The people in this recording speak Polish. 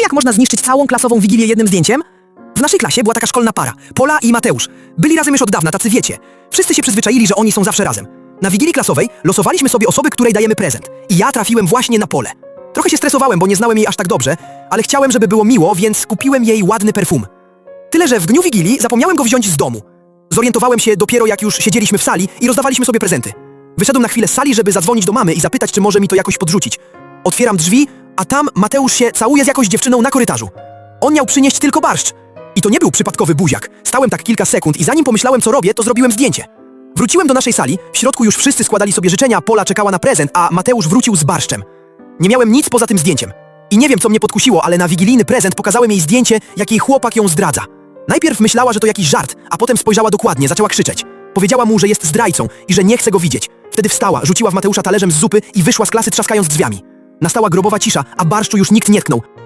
Wiecie, jak można zniszczyć całą klasową wigilię jednym zdjęciem? W naszej klasie była taka szkolna para, Pola i Mateusz. Byli razem już od dawna, tacy wiecie. Wszyscy się przyzwyczaili, że oni są zawsze razem. Na wigilii klasowej losowaliśmy sobie osoby, której dajemy prezent. I ja trafiłem właśnie na Polę. Trochę się stresowałem, bo nie znałem jej aż tak dobrze, ale chciałem, żeby było miło, więc kupiłem jej ładny perfum. Tyle, że w dniu Wigilii zapomniałem go wziąć z domu. Zorientowałem się dopiero jak już siedzieliśmy w sali i rozdawaliśmy sobie prezenty. Wyszedłem na chwilę z sali, żeby zadzwonić do mamy i zapytać, czy może mi to jakoś podrzucić. Otwieram drzwi, a tam Mateusz się całuje z jakąś dziewczyną na korytarzu. On miał przynieść tylko barszcz. I to nie był przypadkowy buziak. Stałem tak kilka sekund i zanim pomyślałem, co robię, to zrobiłem zdjęcie. Wróciłem do naszej sali, w środku już wszyscy składali sobie życzenia, Pola czekała na prezent, a Mateusz wrócił z barszczem. Nie miałem nic poza tym zdjęciem. I nie wiem, co mnie podkusiło, ale na wigilijny prezent pokazałem jej zdjęcie, jak jej chłopak ją zdradza. Najpierw myślała, że to jakiś żart, a potem spojrzała dokładnie, zaczęła krzyczeć. Powiedziała mu, że jest zdrajcą i że nie chce go widzieć. Wtedy wstała, rzuciła w Mateusza talerzem z zupy i wyszła z klasy trzaskając drzwiami. Nastała grobowa cisza, a barszczu już nikt nie tknął.